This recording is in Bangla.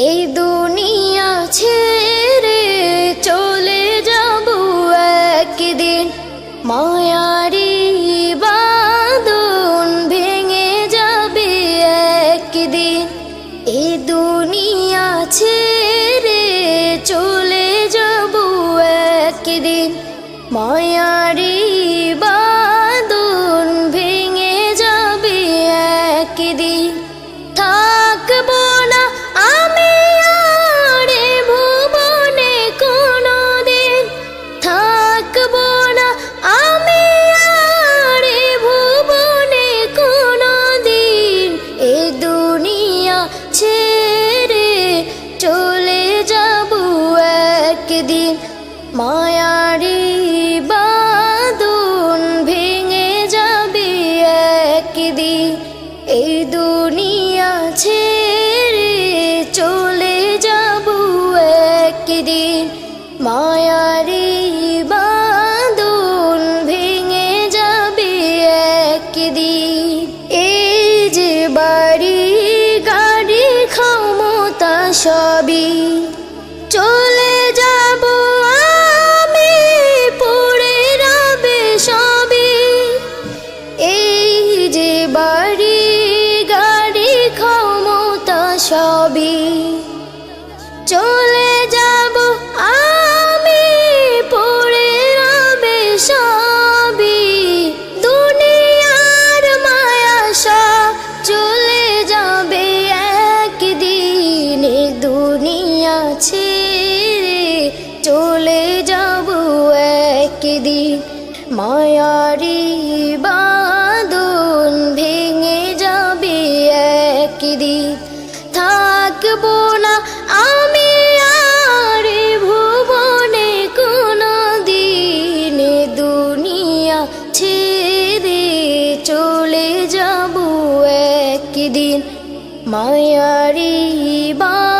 এই দুনিয়া ছেড়ে চলে যাব একদিন। মায়ারি বাঁধন ভেঙে যাবে একদিন। এই দুনিয়া ছেড়ে চলে যাব একদিন। মায়ারি বাঁধন ভেঙে যাবে একদিন। থাকব না একদিন মায়ারি বাঁধন ভেঙে যাবে একদিন। এই দুনিয়া ছেড়ে চলে যাব একদিন। মায়ারি বাঁধন ভেঙে যাবে একদিন। এই যে বাড়ি, গাড়ি, ক্ষমতা সবই চলে মায়ারি বাঁধন ভেঙে যাবে একদিন। থাকব না আমি আর ভুবনে কোনো দিন দুনিয়া ছেড়ে চলে যাব একদিন। মায়ারি বা